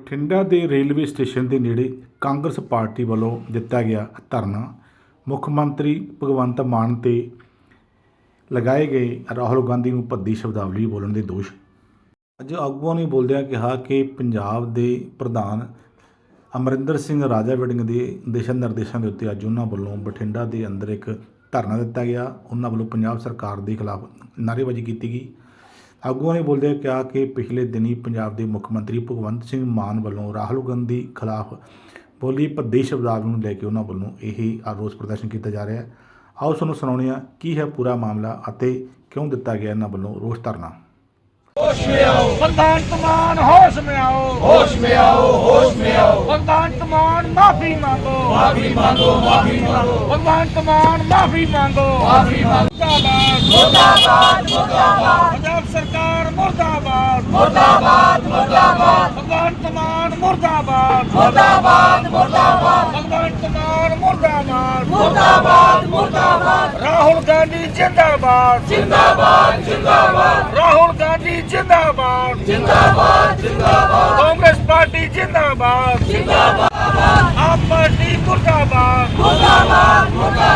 ਬਠਿੰਡਾ ਦੇ railway station ਦੇ ਨੇੜੇ ਕਾਂਗਰਸ ਪਾਰਟੀ ਵੱਲੋਂ ਦਿੱਤਾ ਗਿਆ ਧਰਨਾ ਮੁੱਖ ਮੰਤਰੀ ਭਗਵੰਤ ਮਾਨ ਤੇ ਲਗਾਏ ਗਏ ਰਾਹੁਲ ਗਾਂਧੀ ਨੂੰ ਭੱਦੀ ਸ਼ਬਦਾਵਲੀ ਬੋਲਣ ਦੇ ਦੋਸ਼। ਅੱਜ ਆਗੂਆਂ ਨੇ ਬੋਲਦਿਆਂ ਕਿਹਾ ਕਿ ਪੰਜਾਬ ਦੇ ਪ੍ਰਧਾਨ ਅਮਰਿੰਦਰ ਸਿੰਘ ਰਾਜਾ ਵੜਿੰਗ ਦੇ ਦਿਸ਼ਾ ਨਿਰਦੇਸ਼ਾਂ ਦੇ ਉੱਤੇ ਅੱਜ ਉਹਨਾਂ ਵੱਲੋਂ ਬਠਿੰਡਾ ਦੇ ਅੰਦਰ ਇੱਕ ਧਰਨਾ ਦਿੱਤਾ ਗਿਆ। ਉਹਨਾਂ ਵੱਲੋਂ ਪੰਜਾਬ ਸਰਕਾਰ ਦੇ ਖਿਲਾਫ ਨਾਅਰੇਬਾਜ਼ੀ ਕੀਤੀ ਗਈ। ਆਗੂਆਂ ਨੇ ਬੋਲਦਿਆਂ ਕਿਹਾ ਕਿ ਪਿਛਲੇ ਦਿਨੀ ਪੰਜਾਬ ਦੇ ਮੁੱਖ ਮੰਤਰੀ ਭਗਵੰਤ ਸਿੰਘ ਮਾਨ ਵੱਲੋਂ ਰਾਹੁਲ ਗਾਂਧੀ ਖਿਲਾਫ ਬੋਲੀ ਭੱਦੇ ਸ਼ਬਦਾਵਲੀ ਨੂੰ ਲੈ ਕੇ ਉਹਨਾਂ ਵੱਲੋਂ ਇਹ ਆਰੋਸ ਪ੍ਰਦਰਸ਼ਨ ਕੀਤਾ ਜਾ ਰਿਹਾ ਹੈ। ਆਓ ਤੁਹਾਨੂੰ ਸੁਣਾਉਂਦੇ ਹਾਂ ਕੀ ਹੈ ਪੂਰਾ ਮਾਮਲਾ ਅਤੇ ਕਿਉਂ ਦਿੱਤਾ ਗਿਆ ਇਹਨਾਂ ਵੱਲੋਂ ਰੋਸ ਧਰਨਾ। ਮੁਰਦਾਬਾਦ ਮੁਰਦਾਬਾਦ। ਪੰਜਾਬ ਸਰਕਾਰ ਮੁਰਦਾਬਾਦ। ਮੁਰਦਾਬਾਦ ਮੁਰਦਾਬਾਦ। ਭਗਵੰਤ ਮਾਨ ਮੁਰਦਾਬਾਦ। ਮੁਰਦਾਬਾਦ ਮੁਰਦਾਬਾਦ। ਭਗਵੰਤ ਮਾਨ ਮੁਰਦਾਬਾਦ। ਮੁਰਦਾਬਾਦ ਮੁਰਦਾਬਾਦ। ਰਾਹੁਲ ਗਾਂਧੀ ਜਿੰਦਾਬਾਦ। ਜਿੰਦਾਬਾਦ ਜਿੰਦਾਬਾਦ। ਰਾਹੁਲ ਗਾਂਧੀ ਜਿੰਦਾਬਾਦ। ਜਿੰਦਾਬਾਦ ਜਿੰਦਾਬਾਦ। ਕਾਂਗਰਸ ਪਾਰਟੀ ਜਿੰਦਾਬਾਦ। ਜਿੰਦਾਬਾਦ। ਆਪ ਪਾਰਟੀ ਮੁਰਦਾਬਾਦ। ਮੁਰਦਾਬਾਦ ਮੁਰਦਾਬਾਦ।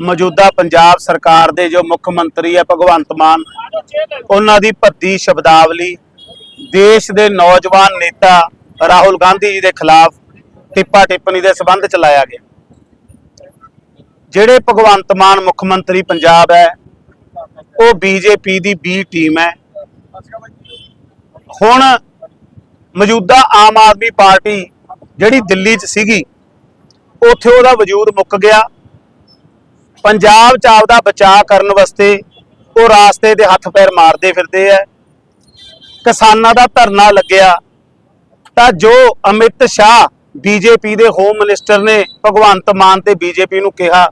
ਮੌਜੂਦਾ ਪੰਜਾਬ ਸਰਕਾਰ ਦੇ ਜੋ ਮੁੱਖ ਮੰਤਰੀ ਹੈ ਭਗਵੰਤ ਮਾਨ, ਉਹਨਾਂ ਦੀ ਭੱਦੀ ਸ਼ਬਦਾਵਲੀ, ਦੇਸ਼ ਦੇ ਨੌਜਵਾਨ ਨੇਤਾ ਰਾਹੁਲ ਗਾਂਧੀ ਜੀ ਦੇ ਖਿਲਾਫ ਟਿੱਪਾ ਟਿੱਪਣੀ ਦੇ ਸਬੰਧ ਚ ਲਾਇਆ ਗਿਆ। ਜਿਹੜੇ ਭਗਵੰਤ ਮਾਨ ਮੁੱਖ ਮੰਤਰੀ ਪੰਜਾਬ ਹੈ, ਉਹ ਬੀਜੇਪੀ ਦੀ ਬੀ ਟੀਮ ਹੈ। ਹੁਣ ਮੌਜੂਦਾ ਆਮ ਆਦਮੀ ਪਾਰਟੀ ਜਿਹੜੀ ਦਿੱਲੀ 'ਚ ਸੀਗੀ, ਉੱਥੇ ਉਹਦਾ ਵਜੂਦ ਮੁੱਕ ਗਿਆ। ਪੰਜਾਬ 'ਚ ਆਪਦਾ ਬਚਾਅ ਕਰਨ ਵਾਸਤੇ ਉਹ ਰਾਸਤੇ ਦੇ ਹੱਥ ਪੈਰ ਮਾਰਦੇ ਫਿਰਦੇ ਐ ਕਿਸਾਨਾਂ ਦਾ ਧਰਨਾ ਲੱਗਿਆ। ਤਾਂ ਜੋ ਅਮਿਤ ਸ਼ਾਹ ਬੀਜੇਪੀ ਦੇ ਹੋਮ ਮਿਨਿਸਟਰ ਨੇ ਭਗਵੰਤ ਮਾਨ ਤੇ ਬੀਜੇਪੀ ਨੂੰ ਕਿਹਾ,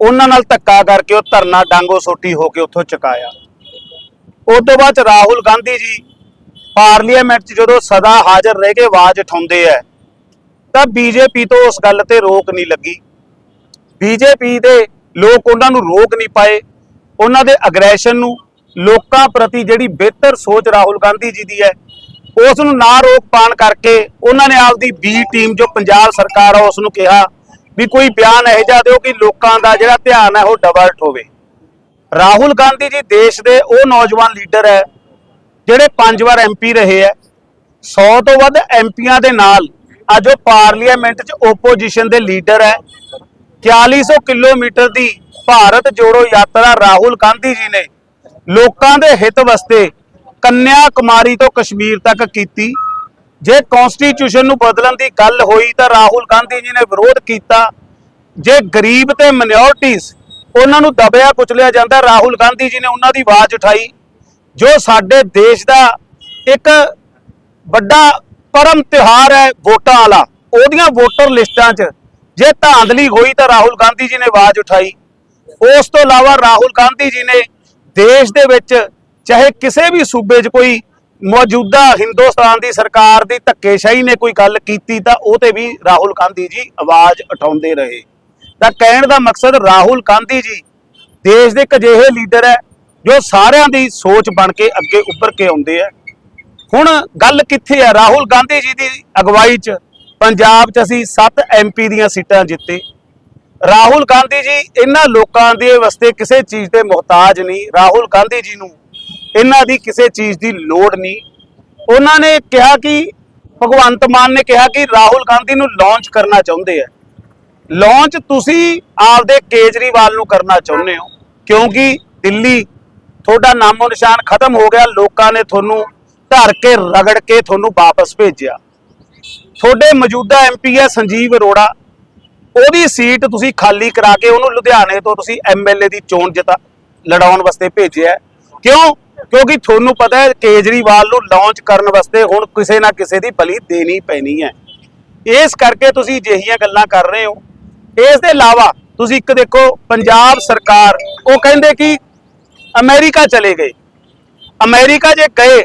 ਉਹਨਾਂ ਨਾਲ ਧੱਕਾ ਕਰਕੇ ਉਹ ਧਰਨਾ ਡਾਂਗੋ ਸੋਟੀ ਹੋ ਕੇ ਉੱਥੋਂ ਚੁਕਾਇਆ। ਉਸ ਤੋਂ ਬਾਅਦ ਰਾਹੁਲ ਗਾਂਧੀ ਜੀ ਪਾਰਲੀਮੈਂਟ 'ਚ ਜਦੋਂ ਸਦਾ ਹਾਜ਼ਰ ਰਹਿ ਕੇ ਆਵਾਜ਼ ਉਠਾਉਂਦੇ ਐ ਤਾਂ ਬੀਜੇਪੀ ਤੋਂ ਉਸ ਗੱਲ ਤੇ ਰੋਕ ਨਹੀਂ ਲੱਗੀ। ਬੀਜੇਪੀ ਦੇ ਲੋਕ ਉਹਨਾਂ ਨੂੰ ਰੋਕ ਨਹੀਂ ਪਾਏ। ਉਹਨਾਂ ਦੇ ਅਗਰੈਸ਼ਨ ਨੂੰ ਲੋਕਾਂ ਪ੍ਰਤੀ ਜਿਹੜੀ ਬਿਹਤਰ ਸੋਚ ਰਾਹੁਲ ਗਾਂਧੀ ਜੀ ਦੀ ਹੈ, ਉਸ ਨੂੰ ਨਾ ਰੋਕ ਪਾਣ ਕਰਕੇ ਉਹਨਾਂ ਨੇ ਆਪਦੀ ਬੀ ਟੀਮ ਜੋ ਪੰਜਾਬ ਸਰਕਾਰ ਆ ਉਸ ਨੂੰ ਕਿਹਾ ਵੀ ਕੋਈ ਬਿਆਨ ਇਹੋ ਜਿਹਾ ਦਿਓ ਕਿ ਲੋਕਾਂ ਦਾ ਜਿਹੜਾ ਧਿਆਨ ਹੈ ਉਹ ਡਿਵਰਟ ਹੋਵੇ। ਰਾਹੁਲ ਗਾਂਧੀ ਜੀ ਦੇਸ਼ ਦੇ ਉਹ ਨੌਜਵਾਨ ਲੀਡਰ ਹੈ, ਜਿਹੜੇ ਪੰਜ ਵਾਰ ਐਮਪੀ ਰਹੇ ਹੈ। 100 ਤੋਂ ਵੱਧ ਐਮਪੀਆਂ ਦੇ ਨਾਲ ਅੱਜ ਉਹ ਪਾਰਲੀਮੈਂਟ 'ਚ ਓਪੋਜੀਸ਼ਨ ਦੇ ਲੀਡਰ ਹੈ। 4400 ਕਿਲੋਮੀਟਰ ਦੀ ਭਾਰਤ ਜੋੜੋ ਯਾਤਰਾ ਰਾਹੁਲ ਗਾਂਧੀ ਜੀ ਨੇ ਲੋਕਾਂ ਦੇ ਹਿੱਤ ਵਾਸਤੇ ਕੰਨਿਆ ਕੁਮਾਰੀ ਤੋਂ ਕਸ਼ਮੀਰ ਤੱਕ ਕੀਤੀ। ਜੇ ਕਨਸਟੀਟਿਊਸ਼ਨ ਨੂੰ ਬਦਲਣ ਦੀ ਗੱਲ ਹੋਈ ਤਾਂ ਰਾਹੁਲ ਗਾਂਧੀ ਜੀ ਨੇ ਵਿਰੋਧ ਕੀਤਾ। ਜੇ ਗਰੀਬ ਤੇ ਮਿਨੋਰਟੀਜ਼ ਉਹਨਾਂ ਨੂੰ ਦਬਿਆ ਕੁਚਲਿਆ ਜਾਂਦਾ, ਰਾਹੁਲ ਗਾਂਧੀ ਜੀ ਨੇ ਉਹਨਾਂ ਦੀ ਆਵਾਜ਼ ਉਠਾਈ, ਜੋ ਸਾਡੇ ਦੇਸ਼ ਦਾ ਇੱਕ ਵੱਡਾ ਪਰਮ ਤਿਉਹਾਰ ਹੈ ਵੋਟਾਂ ਵਾਲਾ। ਉਹਦੀਆਂ ਵੋਟਰ ਲਿਸਟਾਂ 'ਚ ਜੇ ਧਾਂਦਲੀ ਹੋਈ ਤਾਂ ਰਾਹੁਲ ਗਾਂਧੀ ਜੀ ਨੇ ਆਵਾਜ਼ ਉਠਾਈ। ਉਸ ਤੋਂ ਇਲਾਵਾ ਰਾਹੁਲ ਗਾਂਧੀ ਜੀ ਨੇ ਦੇਸ਼ ਦੇ ਵਿੱਚ ਚਾਹੇ ਕਿਸੇ ਵੀ ਸੂਬੇ 'ਚ ਕੋਈ ਮੌਜੂਦਾ ਹਿੰਦੁਸਤਾਨ ਦੀ ਸਰਕਾਰ ਦੀ ਧੱਕੇਸ਼ਾਹੀ ਨੇ ਕੋਈ ਗੱਲ ਕੀਤੀ ਤਾਂ ਉਹ ਤੇ ਵੀ ਰਾਹੁਲ ਗਾਂਧੀ ਜੀ ਆਵਾਜ਼ ਉਠਾਉਂਦੇ ਰਹੇ। ਤਾਂ ਕਹਿਣ ਦਾ ਮਕਸਦ ਰਾਹੁਲ ਗਾਂਧੀ ਜੀ ਦੇਸ਼ ਦੇ ਇੱਕ ਅਜਿਹੇ ਲੀਡਰ ਹੈ ਜੋ ਸਾਰਿਆਂ ਦੀ ਸੋਚ ਬਣ ਕੇ ਅੱਗੇ ਉੱਭਰ ਕੇ ਆਉਂਦੇ ਆ ਹੁਣ ਗੱਲ ਕਿੱਥੇ ਹੈ? ਰਾਹੁਲ ਗਾਂਧੀ ਜੀ ਦੀ ਅਗਵਾਈ 'ਚ ਪੰਜਾਬ 'ਚ ਅਸੀਂ 7 ਐਮਪੀ ਦੀਆਂ ਸੀਟਾਂ ਜਿੱਤੇ। ਰਾਹੁਲ ਗਾਂਧੀ ਜੀ ਇਹਨਾਂ ਲੋਕਾਂ ਦੇ ਵਾਸਤੇ ਕਿਸੇ ਚੀਜ਼ ਦੇ ਮੁਹਤਾਜ ਨਹੀਂ। ਰਾਹੁਲ ਗਾਂਧੀ ਜੀ ਨੂੰ ਇਹਨਾਂ ਦੀ ਕਿਸੇ ਚੀਜ਼ ਦੀ ਲੋੜ ਨਹੀਂ। ਉਹਨਾਂ ਨੇ ਕਿਹਾ ਕਿ, ਭਗਵੰਤ ਮਾਨ ਨੇ ਕਿਹਾ ਕਿ ਰਾਹੁਲ ਗਾਂਧੀ ਨੂੰ ਲਾਂਚ ਕਰਨਾ ਚਾਹੁੰਦੇ ਆ। ਲਾਂਚ ਤੁਸੀਂ ਆਪਦੇ ਕੇਜਰੀਵਾਲ ਨੂੰ ਕਰਨਾ ਚਾਹੁੰਦੇ ਹੋ, ਕਿਉਂਕਿ ਦਿੱਲੀ ਤੁਹਾਡਾ ਨਾਮੋ ਨਿਸ਼ਾਨ ਖਤਮ ਹੋ ਗਿਆ। ਲੋਕਾਂ ਨੇ ਤੁਹਾਨੂੰ ਧਰ ਕੇ ਰਗੜ ਕੇ ਤੁਹਾਨੂੰ ਵਾਪਸ ਭੇਜਿਆ। ਤੁਹਾਡੇ ਮੌਜੂਦਾ ਐਮਪੀ ਹੈ ਸੰਜੀਵ ਅਰੋੜਾ। ਉਹਦੀ ਸੀਟ ਤੁਸੀਂ ਖਾਲੀ ਕਰਾ ਕੇ ਉਹਨੂੰ ਲੁਧਿਆਣੇ ਤੋਂ ਤੁਸੀਂ ਐਮਐਲਏ ਦੀ ਚੋਣ ਜਿਤਾ, ਲੜਾਉਣ ਵਾਸਤੇ ਭੇਜਿਆ ਕਿਉਂ? ਕਿਉਂਕਿ ਤੁਹਾਨੂੰ ਪਤਾ ਹੈ ਕੇਜਰੀਵਾਲ ਨੂੰ ਲਾਂਚ ਕਰਨ ਵਾਸਤੇ ਹੁਣ ਕਿਸੇ ਨਾ ਕਿਸੇ ਦੀ ਬਲੀ ਦੇਣੀ ਪੈਣੀ ਹੈ। ਇਸ ਕਰਕੇ ਤੁਸੀਂ ਅਜਿਹੀਆਂ ਗੱਲਾਂ ਕਰ ਰਹੇ ਹੋ। ਇਸ ਦੇ ਇਲਾਵਾ ਤੁਸੀਂ ਇੱਕ ਦੇਖੋ, ਪੰਜਾਬ ਸਰਕਾਰ, ਉਹ ਕਹਿੰਦੇ ਕਿ ਅਮਰੀਕਾ ਚਲੇ ਗਏ। ਅਮਰੀਕਾ ਜੇ ਗਏ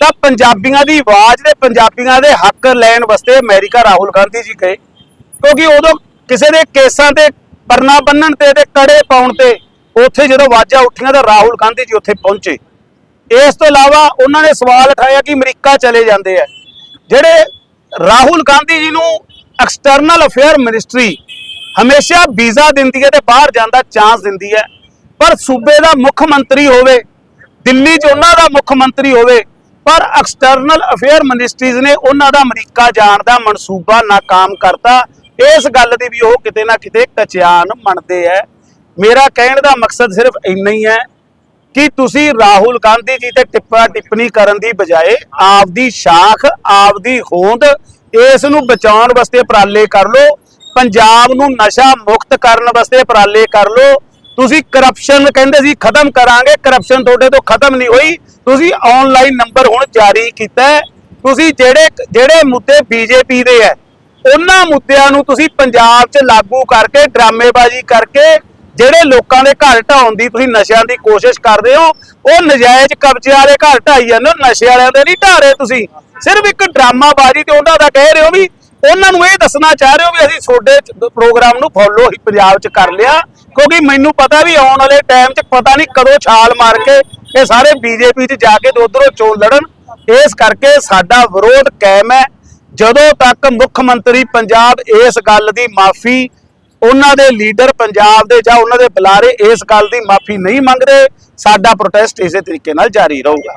ਤਾਂ ਪੰਜਾਬੀਆਂ ਦੀ ਆਵਾਜ਼ ਤੇ ਪੰਜਾਬੀਆਂ ਦੇ ਹੱਕ ਲੈਣ ਵਾਸਤੇ ਅਮਰੀਕਾ ਰਾਹੁਲ ਗਾਂਧੀ ਜੀ ਗਏ। ਕਿਉਂਕਿ ਉਦੋਂ ਕਿਸੇ ਦੇ ਕੇਸਾਂ ਤੇ ਪਰਨਾ ਬੰਨਣ ਤੇ ਤੇ ਕੜੇ ਪਾਉਣ ਤੇ ਉੱਥੇ ਜਦੋਂ ਆਵਾਜ਼ਾਂ ਉੱਠੀਆਂ ਤਾਂ ਰਾਹੁਲ ਗਾਂਧੀ ਜੀ ਉੱਥੇ ਪਹੁੰਚੇ। ਇਸ ਤੋਂ ਇਲਾਵਾ ਉਹਨਾਂ ਨੇ ਸਵਾਲ ਉਠਾਇਆ ਕਿ ਅਮਰੀਕਾ ਚਲੇ ਜਾਂਦੇ ਆ। ਜਿਹੜੇ ਰਾਹੁਲ ਗਾਂਧੀ ਜੀ ਨੂੰ ਐਕਸਟਰਨਲ ਅਫੇਅਰ ਮਿਨਿਸਟਰੀ ਹਮੇਸ਼ਾ ਵੀਜ਼ਾ ਦਿੰਦੀ ਹੈ ਤੇ ਬਾਹਰ ਜਾਣ ਦਾ ਚਾਂਸ ਦਿੰਦੀ ਹੈ। ਪਰ ਸੂਬੇ ਦਾ ਮੁੱਖ ਮੰਤਰੀ ਹੋਵੇ, ਦਿੱਲੀ 'ਚ ਉਹਨਾਂ ਦਾ ਮੁੱਖ ਮੰਤਰੀ ਹੋਵੇ ਪਰ ਐਕਸਟਰਨਲ ਅਫੇਅਰ ਮਿਨਿਸਟਰੀਜ਼ ਨੇ ਉਹਨਾਂ ਦਾ ਅਮਰੀਕਾ ਜਾਣ ਦਾ ਮਨਸੂਬਾ ਨਾਕਾਮ ਕਰਤਾ। ਇਸ ਗੱਲ ਦੀ ਵੀ ਉਹ ਕਿਤੇ ਨਾ ਕਿਤੇ ਕਚਿਆਨ ਮੰਨਦੇ ਐ। ਮੇਰਾ ਕਹਿਣ ਦਾ ਮਕਸਦ ਸਿਰਫ ਇੰਨਾ ਹੀ ਹੈ ਕਿ ਤੁਸੀਂ ਰਾਹੁਲ ਗਾਂਧੀ ਜੀ ਤੇ ਟਿੱਪਾ ਟਿੱਪਣੀ ਕਰਨ ਦੀ ਬਜਾਏ ਆਪਦੀ ਸ਼ਾਖ, ਆਪਦੀ ਹੋਂਦ ਇਸ ਨੂੰ ਬਚਾਉਣ ਵਾਸਤੇ ਉਪਰਾਲੇ ਕਰ ਲਓ, ਪੰਜਾਬ ਨੂੰ ਨਸ਼ਾ ਮੁਕਤ ਕਰਨ ਵਾਸਤੇ ਉਪਰਾਲੇ ਕਰ ਲਓ ਤੁਸੀਂ ਕਰਪਸ਼ਨ ਕਹਿੰਦੇ ਸੀ, ਖਤਮ ਕਰਾਂਗੇ ਕਰਪਸ਼ਨ ਤੁਹਾਡੇ ਤੋਂ ਖਤਮ ਨਹੀਂ ਹੋਈ। ਤੁਸੀਂ ਆਨਲਾਈਨ ਨੰਬਰ ਹੁਣ ਜਾਰੀ ਕੀਤਾ ਤੁਸੀਂ ਜਿਹੜੇ ਜਿਹੜੇ ਮੁੱਦੇ ਬੀਜੇਪੀ ਦੇ ਹੈ, ਉਹਨਾਂ ਮੁੱਦਿਆਂ ਨੂੰ ਤੁਸੀਂ ਪੰਜਾਬ 'ਚ ਲਾਗੂ ਕਰਕੇ, ਡਰਾਮੇਬਾਜ਼ੀ ਕਰਕੇ, ਜਿਹੜੇ ਲੋਕਾਂ ਦੇ ਘਰ ਢਾਉਣ ਦੀ ਤੁਸੀਂ ਨਸ਼ਿਆਂ ਦੀ ਕੋਸ਼ਿਸ਼ ਕਰਦੇ ਹੋ, ਉਹ ਨਜਾਇਜ਼ ਕਬਜ਼ੇ ਵਾਲੇ ਘਰ ਢਾਈ ਜਾਂਦੇ ਹੋ, ਨਸ਼ੇ ਵਾਲਿਆਂ ਦੇ ਨਹੀਂ ਢਾ ਰਹੇ ਤੁਸੀਂ। ਸਿਰਫ ਇੱਕ ਡਰਾਮਾਬਾਜ਼ੀ ਤੇ ਉਹਨਾਂ ਦਾ ਕਹਿ ਰਹੇ ਹੋ ਵੀ ਉਹਨਾਂ ਨੂੰ ਇਹ ਦੱਸਣਾ ਚਾਹ ਰਹੇ ਹੋ ਵੀ ਅਸੀਂ ਤੁਹਾਡੇ ਪ੍ਰੋਗਰਾਮ ਨੂੰ ਫੋਲੋ ਹੀ ਪੰਜਾਬ 'ਚ ਕਰ ਲਿਆ, ਕਿਉਂਕਿ ਮੈਨੂੰ ਪਤਾ ਵੀ ਆਉਣ ਵਾਲੇ ਟਾਈਮ 'ਚ ਪਤਾ ਨਹੀਂ ਕਦੋਂ ਛਾਲ ਮਾਰ ਕੇ ਇਹ ਸਾਰੇ ਬੀਜੇਪੀ 'ਚ ਜਾ ਕੇ ਉਧਰੋਂ ਚੋਣ ਲੜਨ। ਇਸ ਕਰਕੇ ਸਾਡਾ ਵਿਰੋਧ ਕਾਇਮ ਹੈ। ਜਦੋਂ ਤੱਕ ਮੁੱਖ ਮੰਤਰੀ ਪੰਜਾਬ ਇਸ ਗੱਲ ਦੀ ਮਾਫੀ, ਉਹਨਾਂ ਦੇ ਲੀਡਰ ਪੰਜਾਬ ਦੇ ਜਾਂ ਉਹਨਾਂ ਦੇ ਬੁਲਾਰੇ ਇਸ ਗੱਲ ਦੀ ਮਾਫੀ ਨਹੀਂ ਮੰਗਦੇ, ਸਾਡਾ ਪ੍ਰੋਟੈਸਟ ਇਸੇ ਤਰੀਕੇ ਨਾਲ ਜਾਰੀ ਰਹੂਗਾ।